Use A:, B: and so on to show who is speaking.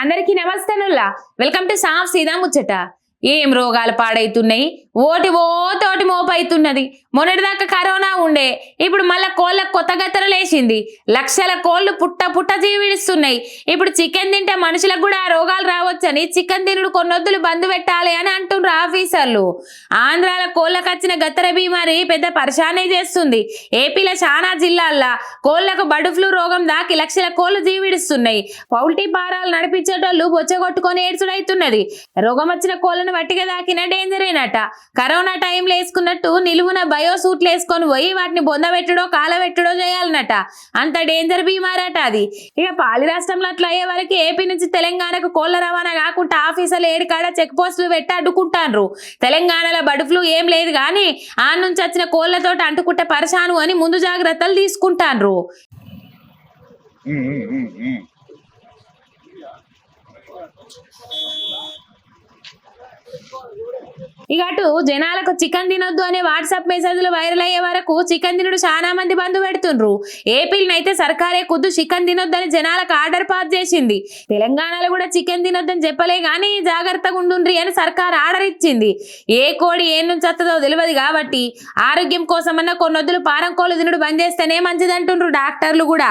A: అందరికీ నమస్తేనుల్లా welcome to సాఫ్ సీదా ముచ్చట. ఏం రోగాలు పాడైతున్నాయి? ఓటి ఓ తోటి మోపైతున్నది. మొన్నటిదాకా కరోనా ఉండే. ఇప్పుడు మళ్ళా కోళ్ళ కొత్త గత్తర లేచింది లక్షల కోళ్ళు పుట్ట పుట్ట జీవిస్తున్నాయి. ఇప్పుడు చికెన్ తింటే మనుషులకు కూడా ఆ రోగాలు రావచ్చని చికెన్ తినుడు కొన్నొద్దులు బంద్ పెట్టాలి అని అంటున్నారు ఆఫీసర్లు ఆంధ్రాల కోళ్ళకు వచ్చిన గత్తర బీమారి పెద్ద పరిశానే చేస్తుంది. ఏపీలో చాలా జిల్లాల్లో కోళ్ళకు బర్డ్ ఫ్లూ రోగం దాకి లక్షల కోళ్ళు జీవిడిస్తున్నాయి. పౌల్టీ పారాలు నడిపించేటోళ్ళు బొచ్చగొట్టుకొని ఏడ్చుడైతున్నది రోగం వచ్చిన కోళ్ళను వట్టిగా దాకిన డేంజర్ అయినట కరోనా టైంలో వేసుకున్నట్టు నిలువున బయో సూట్లు వేసుకొని పోయి వాటిని బొందబెట్టడో కాలబెట్టడో చేయాలన్నట. అంత డేంజర్ బీమారట అది. ఇక పాలి రాష్ట్రంలో అట్లా అయ్యే వరకు ఏపీ నుంచి తెలంగాణకు కోళ్ళ రవాణా కాకుండా ఆఫీసర్లు ఏడికాడ చెక్ పోస్టులు పెట్టి అడ్డుకుంటాన్రు. తెలంగాణలో బర్డ్ ఫ్లూ ఏం లేదు కానీ ఆ నుంచి వచ్చిన కోళ్ళతో అంటుకుంటే పరచాను అని ముందు జాగ్రత్తలు తీసుకుంటాన్రు. ఇక అటు జనాలకు చికెన్ తినొద్దు అనే వాట్సాప్ మెసేజ్లు వైరల్ అయ్యే వరకు చికెన్ తినుడు చాలా మంది బంధు పెడుతుండ్రు. ఏపీలనైతే సర్కారే కుద్దు చికెన్ తినొద్దని జనాలకు ఆర్డర్ పాస్ చేసింది. తెలంగాణలో కూడా చికెన్ తినొద్దని చెప్పలే కానీ జాగ్రత్తగా ఉండుండ్రి అని సర్కార్ ఆర్డర్ ఇచ్చింది. ఏ కోడి ఏ నుంచి వస్తుందో తెలియదు కాబట్టి ఆరోగ్యం కోసమన్నా కొన్నొద్దులు పారం కోళ్ళు తినుడు బంద్ చేస్తేనే మంచిదంటుండ్రు డాక్టర్లు కూడా.